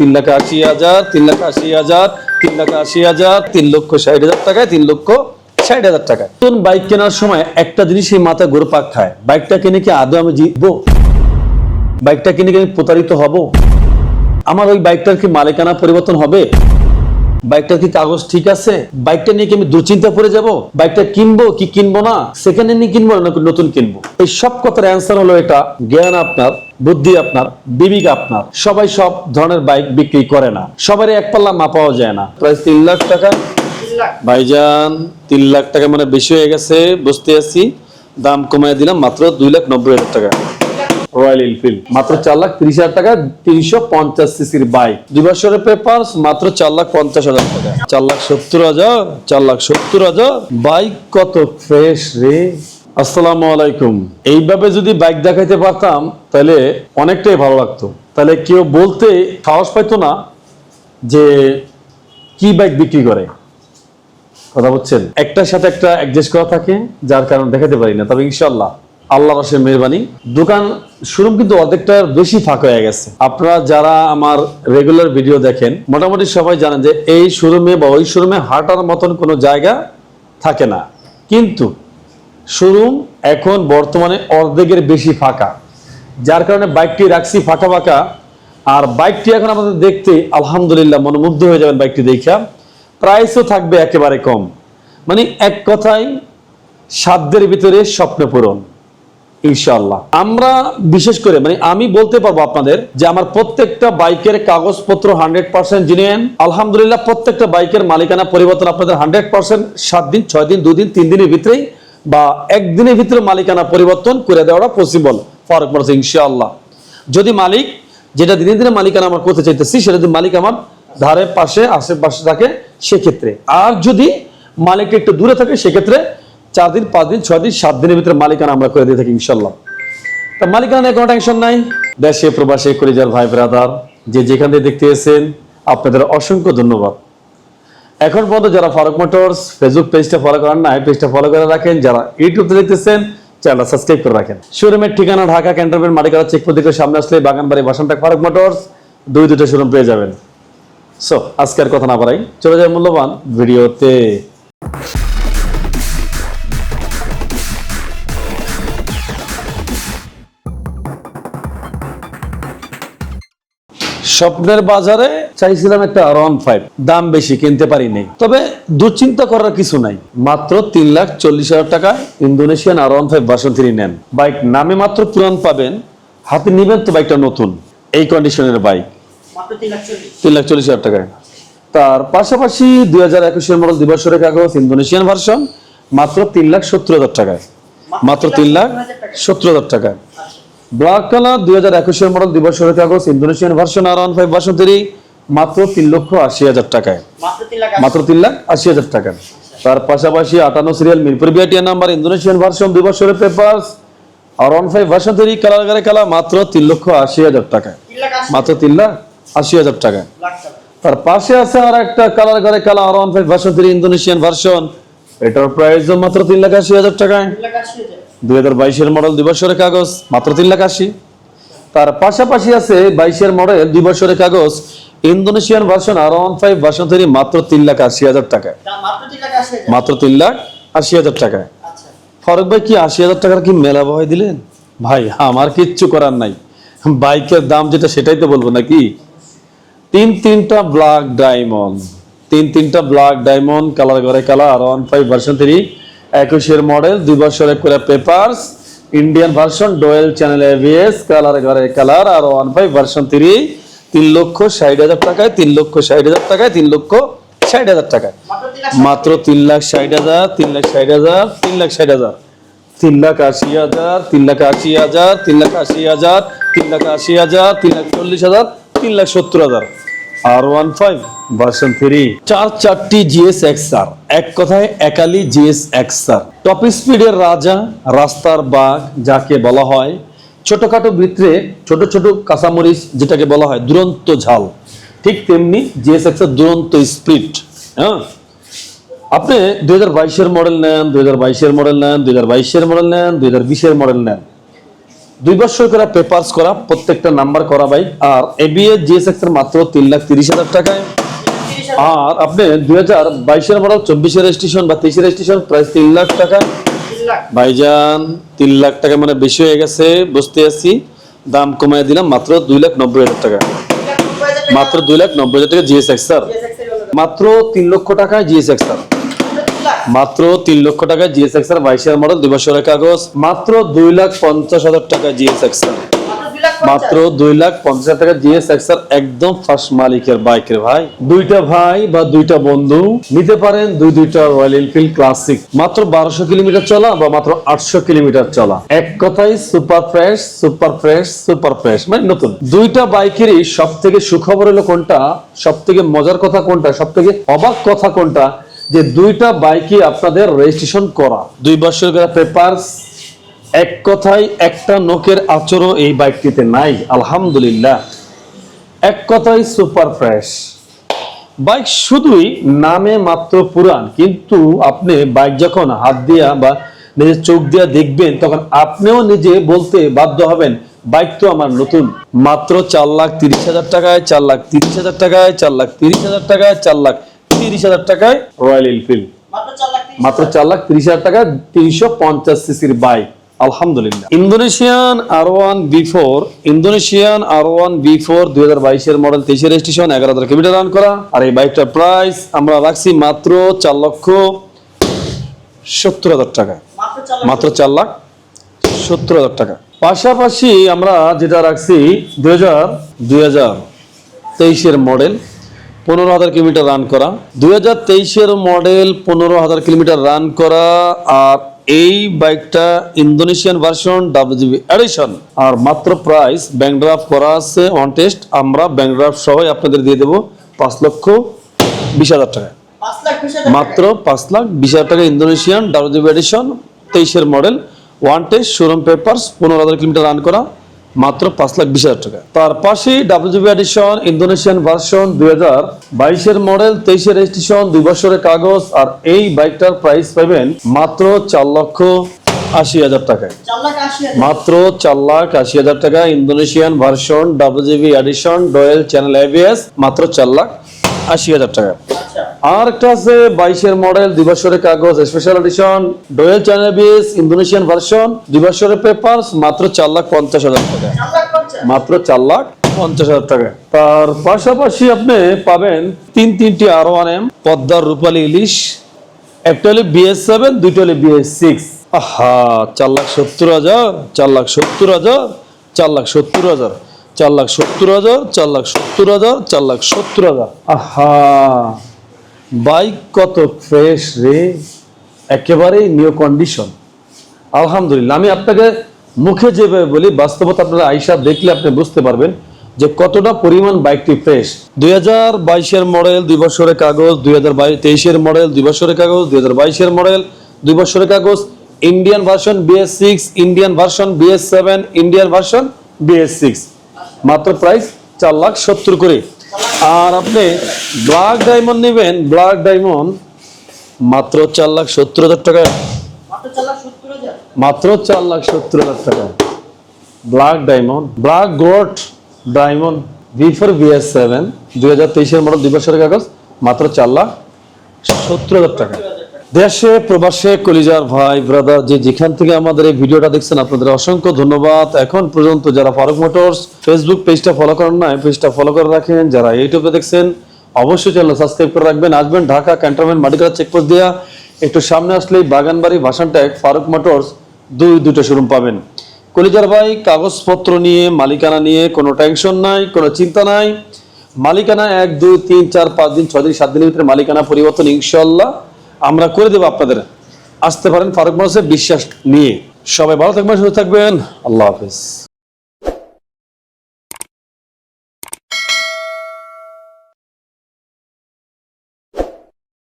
তিন লাখ আশি হাজার, তিন লাখ আশি হাজার, তিন লাখ আশি হাজার, তিন লক্ষ ষাট হাজার টাকায়, তিন লক্ষ ষাট হাজার টাকায়। নতুন বাইক কেনার সময় একটা জিনিসই মাথা ঘুরপাক খায়, বাইকটা কিনে কি আদৌ আমি জিতবো? বাইকটা কিনে কি আমি প্রতারিত হব? আমার ওই বাইকটার কি মালিকানা পরিবর্তন হবে? বাইকটার কি কাগজ ঠিক আছে? বাইকটা নিয়ে কি আমি দুশ্চিন্তা পড়ে যাব? বাইকটা কিনবো কি কিনবো না? সেকেন্ড হ্যান্ড কিনবো না নতুন কিনবো? এই সব কথার অ্যান্সার হলো এটা জ্ঞান আপনার, বুদ্ধি আপনার, বিবেক আপনার। সবাই সব ধরনের বাইক বিক্রি করে না। সবারই এক পাল্লা মাপাও যায় না। প্রায় তিন লাখ টাকা। ভাইজান, তিন লাখ টাকা মানে বেশি হয়ে গেছে, বুঝতে আছি দাম কমায় দিলাম মাত্র দুই লাখ নব্বই হাজার টাকা। রয়্যাল এনফিল্ড মাত্র চার লাখ তিরিশ হাজার টাকা, তিনশো পঞ্চাশ সিসির বাইক পেপার মাত্র চার লাখ পঞ্চাশ হাজার টাকা। চার লাখ সত্তর হাজার, চার লাখ সত্তর হাজার। বাইক কত ফ্রেশ রে? আসসালামু আলাইকুম। এইভাবে যদি বাইক দেখাইতে পারতাম, তাহলে অনেকটাই ভালো লাগতো। তাহলে কেউ বলতে সাহস পাইতো না যে কি বাইক বিক্রি করে। কথা বলছেন? একটার সাথে একটা অ্যাডজাস্ট করা থাকে, যার কারণে দেখাতে পারি না। তবে ইনশাল্লাহ আল্লাহ রসের মেহরবানি। দোকান শোরুম কিন্তু অর্ধেকটা বেশি ফাঁকা হয়ে গেছে। আপনারা যারা আমার রেগুলার ভিডিও দেখেন, মোটামুটি সবাই জানেন যে এই শোরুমে বা ওই শোরুমে হাঁটার মতন কোনো জায়গা থাকে না। কিন্তু শোরুম এখন বর্তমানে অর্ধেকের বেশি ফাঁকা। যার কারণে বাইকটি রাখছি ফাঁকা ফাঁকা। আর বাইকটি এখন আমাদের দেখতে আলহামদুলিল্লাহ মনোমুগ্ধ হয়ে যাবেন বাইকটি দেখা প্রাইসও থাকবে একেবারে কম। মানে এক কথায় সাধ্যের ভিতরে স্বপ্ন পূরণ। ইনশাআল্লাহ। আমরা বিশেষ করে মানে আমি বলতে পারব আপনাদের যে আমার প্রত্যেকটা বাইকের কাগজপত্র হান্ড্রেড পার্সেন্ট জিনিয়েন আলহামদুলিল্লাহ প্রত্যেকটা বাইকের মালিকানা পরিবর্তন আপনাদের হান্ড্রেড পার্সেন্ট। সাত দিন, ছয় দিন, দুদিন, তিন দিনের ভিতরেই বা একদিনের ভিতরে মালিকানা পরিবর্তন করে দেওয়াটা পসিবল ফারুক মোটরস ইনশাআল্লাহ। যদি মালিক যেটা দিনে দিনে মালিকানা আমার করতে চাইতেছি, সেটা যদি মালিক আমার ধারে, পাশে, আশেপাশে থাকে, সেক্ষেত্রে। আর যদি মালিক একটু দূরে থাকে, সেক্ষেত্রে চার দিন পাঁচ দিন ছয় দিন সাত দিনের ভিতরে মালিকানা আমরা করে দিয়ে থাকি, ইনশাল্লাহ। তা মালিকানা নিয়ে কোনো টেনশন নাই। দেশে, প্রবাসে করিজার ভাই ব্রাদার যে যেখান থেকে দেখতে এসেছেন, আপনাদের অসংখ্য ধন্যবাদ। এখন পর্যন্ত যারা ফারুক মোটরস ফেসবুক পেজটা ফলো করেন না পেজটা ফলো করে রাখেন। যারা ইউটিউবতে দেখতেছেন চ্যানেলটা সাবস্ক্রাইব করে রাখেন। শোরুমের ঠিকানা ঢাকা ক্যান্টনমেন্ট চেক প্রতীকের সামনে আসলে বাগানবাড়ি, বাসনটাক, ফারুক মোটরস দুই দুটো শোরুম পেয়ে যাবেন। সো আজকের কথা না বাড়াই, চলে যায় মূল্যবান ভিডিওতে। স্বপ্নের বাজারে চাইছিলাম একটা ওয়ান ফাইভ দাম বেশি কিনতে পারি নাই। তবে দুশ্চিন্তা করার কিছু নাই। মাত্র তিন লাখ চল্লিশ হাজার টাকা Indonesian R one five version three নেন। বাইক নামে মাত্র পুরান পাবেন। হাতে নিবেন তো বাইকটা নতুন। এই কন্ডিশনের বাইক। তিন লাখ চল্লিশ। তিন লাখ চল্লিশ হাজার টাকায়। তার পাশাপাশি দুই হাজার একুশের মডেল দিবসরের কাগজ ইন্দোনেশিয়ান ভার্সন মাত্র তিন লাখ সত্তর হাজার টাকায়। মাত্র তিন লাখ সত্তর হাজার টাকায়। ব্ল্যাক কালার দুই হাজার একুশের মডেল দিবসরের কাগজ Indonesian version R one five version three মাত্র তিন লক্ষ আশি হাজার টাকায়। মাত্র তিন লাখ আশি। হাজার টাকা তার পাশাপাশি আটান্ন সিরিয়াল মিরপুর বিআটিয়া নাম্বার ইন্দোনেশিয়ান ভার্সন দুই বছরের papers R one five version three colour গারে কালা মাত্র তিন লক্ষ আশি হাজার টাকায়। মাত্র তিন লাখ আশি হাজার টাকায়। টাকা। তার পাশে আছে আর একটা কালার ঘরে কালা R one five version three Indonesian version এটার প্রাইস মাত্র তিন লাখ আশি হাজার টাকায়। দুই হাজার বাইশের মডেল দুই বছরের কাগজ মাত্র তিন লাখ আশি। তার পাশাপাশি আছে বাইশের মডেল দুই বছরের কাগজ Indonesian version R one five version three মাত্র তিন লাখ আশি হাজার টাকায়। দাম মাত্র তিন লাখ আশি হাজার? টাকায়। আচ্ছা। ফারুক ভাই কি আশি হাজার টাকার কি মেলা বহাই দিলেন? ভাই আমার কিচ্ছু করার নাই। বাইকের দাম যেটা সেটাই তো বলব নাকি? তিন তিনটা ব্ল্যাক ডায়মন্ড তিন তিনটা ব্ল্যাক ডায়মন্ড কালার করে colour one five version three একুশের মডেল দুই বছরের করে papers Indian version dual channel ABS colour ঘরে colour R one five version three তিন লক্ষ ষাট হাজার টাকায়, তিন লক্ষ ষাট হাজার টাকায়, তিন লক্ষ ষাট হাজার টাকায়। মাত্র তিন লাখ ষাট হাজার, তিন লাখ ষাট হাজার, তিন লাখ ষাট হাজার। তিন লাখ আশি হাজার, তিন লাখ আশি হাজার, তিন লাখ আশি হাজার, তিন লাখ আশি হাজার, তিন লাখ চল্লিশ হাজার, তিন লাখ সত্তর হাজার। আর ওয়ান ফাইভ ভার্সন থ্রি চার চারটি জিএস এক্স আর এক কথায় একালি জিএস এক্স আর টপ স্পিডের রাজা, রাস্তার বাঘ, যাকে বলা হয় ছোটখাটো ভিতরে ছোট ছোট কাঁচামরিচ, যেটাকে বলা হয় দুরন্ত ঝাল। ঠিক তেমনি জিএস এক্সের দুরন্ত স্পিড হ্যাঁ? আপনি দুই হাজার বাইশের মডেল নেন, দুই হাজার বাইশের মডেল নেন, দুই হাজার বাইশের মডেল নেন, দুই হাজার বিশের মডেল নেন। দুই বছর করে পেপারস করা, প্রত্যেকটা নাম্বার করা বাইক আর এবিএ জিএসএক্স এর মাত্র তিন লাখ তিরিশ হাজার টাকায়। আর আপনি দুই হাজার বাইশের মডেল চব্বিশের রেজিস্ট্রেশন বা তেইশের রেজিস্ট্রেশন প্রায় তিন লাখ টাকা ভাইজান, তিন লাখ টাকা মানে বেশি হয়ে গেছে, বুঝতে আছি দাম কমায় দিলাম মাত্র দুই লাখ নব্বই হাজার টাকা মাত্র দুই লাখ নব্বই হাজার টাকা জিএসএক্স স্যার। মাত্র তিন লক্ষ টাকায় জিএসএক্স স্যার মাত্র তিন লক্ষ টাকা জিএসএক্স এর বাইশের মডেল দুই বছরের কাগজ মাত্র দুই লাখ পঞ্চাশ হাজার টাকা জিএসএক্স এর। মাত্র দুই লাখ পঞ্চাশ। হাজার টাকা জিএসএক্স এর একদম ফার্স্ট মালিকের বাইকের ভাই। দুইটা ভাই বা দুইটা বন্ধু নিতে পারেন দুই দুইটা রয়্যাল এনফিল্ড ক্লাসিক মাত্র বারোশো কিলোমিটার চলা বা মাত্র আটশো কিলোমিটার চলা। এক কথাই super fresh super fresh super fresh মানে নতুন। দুইটা বাইকেরই সব থেকে সুখবর হলো কোনটা সব থেকে মজার কথা কোনটা সব থেকে অবাক কথা কোনটা যে দুইটা বাইকই আপনাদের রেজিস্ট্রেশন করা। দুই বছর পেপারস এক কথায় একটা নোকের আচরও এই বাইকটিতে নাই, আলহামদুলিল্লাহ। এক কথায় সুপার ফ্রেশ বাইক শুধুই নামে মাত্র পুরান, কিন্তু আপনি বাইক যখন হাত দিয়া বা নিজের চোখ দিয়া দেখবেন, তখন আপনিও নিজে বলতে বাধ্য হবেন, বাইক তো আমার নতুন। মাত্র চার লাখ তিরিশ হাজার টাকায়, চার লাখ তিরিশ হাজার টাকায়, চার লাখ তিরিশ হাজার টাকায়, চার লাখ তিরিশ হাজার টাকায় রয়্যাল এনফিল্ড মাত্র চার লাখ তিরিশ হাজার টাকা তিনশো পঞ্চাশ সিসির বাইক আলহামদুলিল্লাহ। Indonesian R one B four, Indonesian R one B four দুই হাজার বাইশের মডেল, তেইশের রেজিস্ট্রেশন, এগারো হাজার কিলোমিটার রান করা। আর এই বাইকটার প্রাইস আমরা রাখছি মাত্র চার লক্ষ সত্তর হাজার টাকা মাত্র চার লাখ সত্তর হাজার টাকা। পাশাপাশি আমরা যেটা রাখছি দুই হাজার দুই হাজার তেইশের মডেল পনেরো হাজার কিলোমিটার রান করা। দুই হাজার তেইশের মডেল পনেরো হাজার কিলোমিটার রান করা আর এই বাইকটা ইন্দোনেশিয়ান ভার্সন ডাব্লিউজিবি এডিশন আর মাত্র প্রাইস ব্যাংক ড্রাফট করা আছে অন টেস্ট আমরা ব্যাংক ড্রাফট সহ আপনাদের দিয়ে দেবো পাঁচ লক্ষ বিশ হাজার টাকা। মাত্র পাঁচ লাখ বিশ হাজার টাকা ইন্দোনেশিয়ান ডাব্লিউজিবি এডিশন তেইশের model one test showroom papers পনেরো হাজার কিলোমিটার রান করা। মাত্র পাঁচ লাখ বিশ হাজার টাকা। তার পাশেই ডাব্লিউজিবি এডিশন ইন্দোনেশিয়ান ভার্সন দুই হাজার বাইশের মডেল তেইশের রেজিস্ট্রেশন দুই বছরের কাগজ আর এই বাইকটার প্রাইস পাবেন মাত্র চার লক্ষ আশি হাজার টাকায়। মাত্র চার লাখ আশি হাজার টাকা Indonesian version WGB edition dual channel ABS মাত্র চার লাখ আশি হাজার টাকা। আর একটা আছে বাইশের মডেল দুই বছরের কাগজ special edition dual channel BS Indonesian version দুই বছরের পেপারস মাত্র চার লাখ পঞ্চাশ হাজার টাকা। মাত্র চার লাখ পঞ্চাশ হাজার টাকা। তার পাশাপাশি আপনি পাবেন তিন তিনটি আরও আনেম পদ্মার রূপালী ইলিশ একটা হলে বিএস সেভেন দুইটা হলে বিএস সিক্স আহা চার লাখ সত্তর হাজার চার লাখ সত্তর হাজার চার লাখ সত্তর হাজার চার লাখ সত্তর হাজার চার লাখ সত্তর হাজার চার লাখ সত্তর হাজার। আহা। বাইক কত ফ্রেশ রে? একেবারেই নিউ কন্ডিশন আলহামদুলিল্লাহ, আমি আপনাকে মুখে যেভাবে বলি, বাস্তবতা আপনারা আইসা দেখলে আপনি বুঝতে পারবেন যে কতটা পরিমাণ বাইকটি ফ্রেশ। দুই হাজার বাইশের মডেল দুই বছরের কাগজ, দুই হাজার তেইশের মডেল দুই বছরের কাগজ, দুই হাজার বাইশের মডেল দুই বছরের কাগজ Indian version BS six Indian version BS seven Indian version BS six মাত্র প্রাইস চার লাখ সত্তর করে। আর আপনি ব্ল্যাক ডায়মন্ড নেবেন ব্ল্যাক ডায়মন্ড মাত্র চার লাখ সত্তর হাজার টাকা মাত্র চার লাখ সত্তর হাজার? টাকা black diamond black gold diamond V four BS seven দুই হাজার তেইশের মডেল দুই বছরের কাগজ মাত্র চার লাখ সত্তর হাজার টাকা দেশে, প্রবাসে, কলিজার ভাই ব্রাদার যে যেখান থেকে আমাদের এই ভিডিওটা দেখছেন, আপনাদের অসংখ্য ধন্যবাদ। এখন পর্যন্ত যারা ফারুক মোটরস ফেসবুক পেজটা ফলো করেন না পেজটা ফলো করে রাখেন। যারা ইউটিউবে দেখছেন, অবশ্যই চ্যানেল সাবস্ক্রাইব করে রাখবেন। আসবেন ঢাকা ক্যান্টনমেন্ট মাটিকারা চেকপোস্ট দিয়া। একটু সামনে আসলেই বাগানবাড়ি ভাষণ ফারুক মোটরস দুই দুটো শোরুম পাবেন। কলিজার ভাই, কাগজপত্র নিয়ে, মালিকানা নিয়ে কোনো টেনশন নাই, কোনো চিন্তা নাই। মালিকানা এক, দুই, তিন, চার, পাঁচ দিন, ছয় দিন, সাত দিনের ভিতরে মালিকানা পরিবর্তন ইনশাল্লাহ আমরা করে দেবো আপনাদের। আসতে পারেন ফারুক মানুষের বিশ্বাস নিয়ে। সবাই ভালো থাকবেন, সুস্থ থাকবেন। আল্লাহ হাফিজ।